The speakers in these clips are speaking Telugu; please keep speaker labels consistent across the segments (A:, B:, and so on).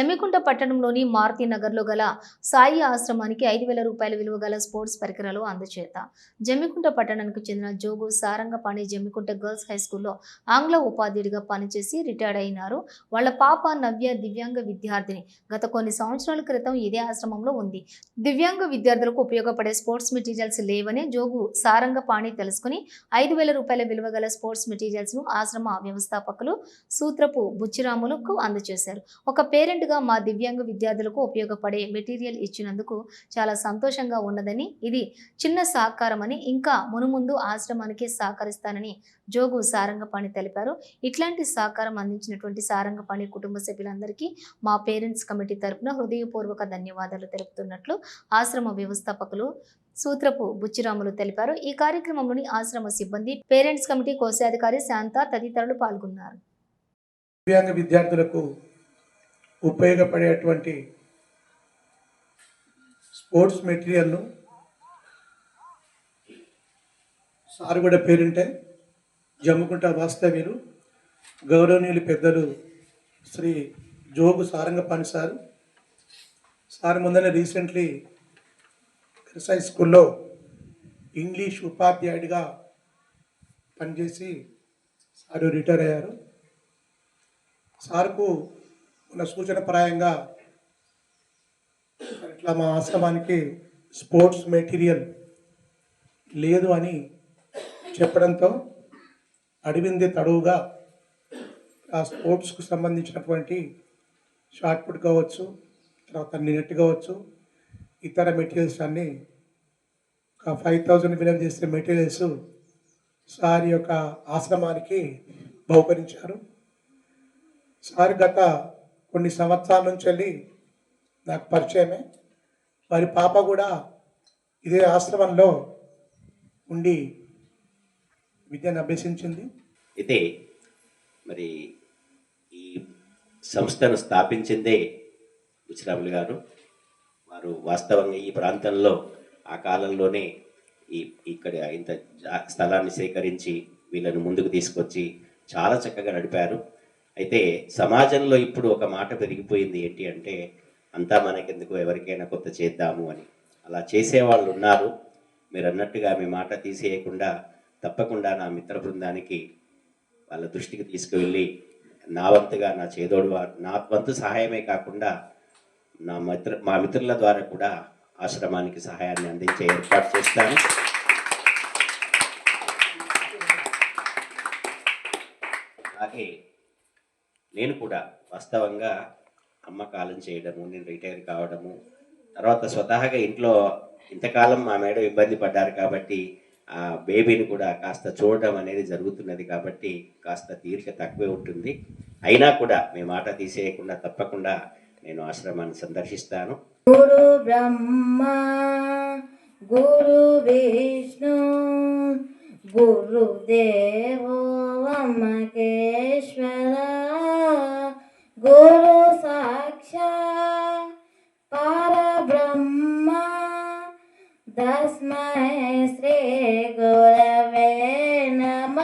A: జమ్మికుంట పట్టణంలోని మారుతి నగర్లో గల సాయి ఆశ్రమానికి ఐదు వేల రూపాయల విలువ గల స్పోర్ట్స్ పరికరాలు అందచేత జమ్మికుంట పట్టణానికి చెందిన జోగు సారంగపాణి జమ్మికుంట గర్ల్స్ హై స్కూల్లో ఆంగ్ల ఉపాధ్యాయుడిగా పనిచేసి రిటైర్డ్ అయినారు వాళ్ళ పాప నవ్య దివ్యాంగ విద్యార్థిని గత కొన్ని సంవత్సరాల క్రితం ఇదే ఆశ్రమంలో ఉంది దివ్యాంగ విద్యార్థులకు ఉపయోగపడే స్పోర్ట్స్ మెటీరియల్స్ లేవని జోగు సారంగపాణి తెలుసుకుని ఐదు వేల రూపాయల విలువ గల స్పోర్ట్స్ ను ఆశ్రమ వ్యవస్థాపకులు సూత్రపు బుచ్చిరాములకు అందజేశారు ఒక పేరెంట్ గా మా దివ్య దివ్యాంగ విద్యార్థులకు ఉపయోగపడే మెటీరియల్ ఇచ్చినందుకు చాలా సంతోషంగా ఉన్నదని ఇది చిన్న సహకారమని ఇంకా మునుముందు ఆశ్రమానికి సహకరిస్తానని జోగు సారంగపాణి తెలిపారు ఇట్లాంటి సహకారం అందించినటువంటి సారంగపాణి కుటుంబ సభ్యులందరికీ మా పేరెంట్స్ కమిటీ తరఫున హృదయపూర్వక ధన్యవాదాలు తెలుపుతున్నట్లు ఆశ్రమ వ్యవస్థాపకులు సూత్రపు బుచ్చిరాములు తెలిపారు ఈ కార్యక్రమంలోని ఆశ్రమ సిబ్బంది పేరెంట్స్ కమిటీ కోశాధికారి శాంత తదితరులు పాల్గొన్నారు
B: దివ్యాంగ విద్యార్థులకు ఉపయోగపడేటువంటి స్పోర్ట్స్ మెటీరియల్ను సార్ కూడా పేరుంటే జమ్ముకుంట వాస్తవ్యులు గౌరవనీయులు పెద్దలు శ్రీ జోగు సారంగపాణి సారు సార్ ముందనే రీసెంట్లీ క్రిసై స్కూల్లో ఇంగ్లీష్ ఉపాధ్యాయుడిగా పనిచేసి సారు రిటైర్ అయ్యారు సార్కు ఉన్న సూచన ప్రాయంగా ఇట్లా మా ఆశ్రమానికి స్పోర్ట్స్ మెటీరియల్ లేదు అని చెప్పడంతో అడివింది తడువుగా ఆ స్పోర్ట్స్కు సంబంధించినటువంటి షార్ట్ పుట్ కావచ్చు తర్వాత నిన్నట్టు కావచ్చు ఇతర మెటీరియల్స్ అన్నీ ఒక ఫైవ్ థౌజండ్ విలువ చేసే మెటీరియల్స్ సార్ యొక్క ఆశ్రమానికి బహుకరించారు సార్ గత కొన్ని సంవత్సరాల నుంచి వెళ్ళి నాకు పరిచయమే వారి పాప కూడా ఇదే ఆశ్రమంలో ఉండి విద్యను అభ్యసించింది
C: అయితే మరి ఈ సంస్థను స్థాపించిందే బుచ్చిరాములు గారు వారు వాస్తవంగా ఈ ప్రాంతంలో ఆ కాలంలోనే ఈ ఇక్కడ ఇంత స్థలాన్ని సేకరించి వీళ్ళను ముందుకు తీసుకొచ్చి చాలా చక్కగా నడిపారు అయితే సమాజంలో ఇప్పుడు ఒక మాట పెరిగిపోయింది ఏంటి అంటే అంతా మనకెందుకు ఎవరికైనా కొత్త చేద్దాము అని అలా చేసేవాళ్ళు ఉన్నారు మీరు అన్నట్టుగా మీ మాట తీసేయకుండా తప్పకుండా నా మిత్ర బృందానికి వాళ్ళ దృష్టికి తీసుకువెళ్ళి నా వంతుగా నా చేదోడు నా వంతు సహాయమే కాకుండా నా మిత్ర మా మిత్రుల ద్వారా కూడా ఆశ్రమానికి సహాయాన్ని అందించే ఏర్పాటు చేస్తాను అలాగే నేను కూడా వాస్తవంగా అమ్మ కాలం చేయడము నేను రిటైర్ కావడము తర్వాత స్వతహాగా ఇంట్లో ఇంతకాలం మా మేడం ఇబ్బంది పడ్డారు కాబట్టి ఆ బేబీని కూడా కాస్త చూడడం అనేది జరుగుతున్నది కాబట్టి కాస్త తీరిక తక్కువే ఉంటుంది అయినా కూడా మీ మాట తీసేయకుండా తప్పకుండా నేను ఆశ్రమాన్ని సందర్శిస్తాను
D: గురు బ్రహ్మ గురు విష్ణు గురుదేవో మహేశ్వర గురు సాక్షా పరబ్రహ్మ తస్మై శ్రీ గురవే నమ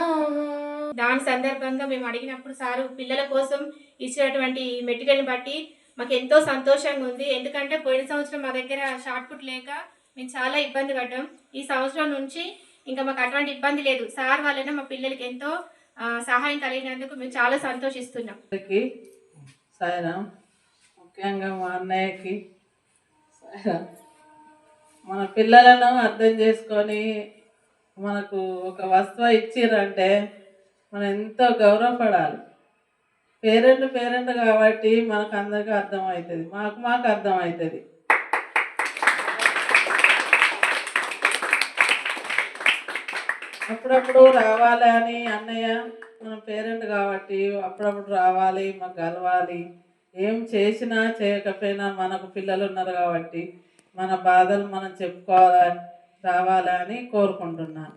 A: దాని సందర్భంగా మేము అడిగినప్పుడు సారు పిల్లల కోసం ఇచ్చినటువంటి మెట్టుకని బట్టి మాకు ఎంతో సంతోషంగా ఉంది ఎందుకంటే పోయిన సంవత్సరం మా దగ్గర షార్ట్ పుట్ లేక మేము చాలా ఇబ్బంది పడ్డాం ఈ సంవత్సరం నుంచి ఇంకా మాకు అటువంటి ఇబ్బంది లేదు సార్ వాళ్ళైనా మా పిల్లలకి ఎంతో సహాయం కలిగినందుకు మేము చాలా సంతోషిస్తున్నాం
E: సాయిరామ్ ముఖ్యంగా మా అన్నయ్యకి సాయిరామ్ మన పిల్లలను అర్థం చేసుకొని మనకు ఒక వస్తువు ఇచ్చిరంటే మనం ఎంతో గౌరవపడాలి పేరెంట్ పేరెంట్ కాబట్టి మనకు అందరికీ అర్థమవుతుంది మాకు మాకు అర్థమవుతుంది అప్పుడప్పుడు రావాలని అన్నయ్య మనం పేరెంట్ కాబట్టి అప్పుడప్పుడు రావాలి మాకు కలవాలి ఏం చేసినా చేయకపోయినా మనకు పిల్లలు ఉన్నారు కాబట్టి మన బాధలు మనం చెప్పుకోవాలి రావాలని కోరుకుంటున్నాను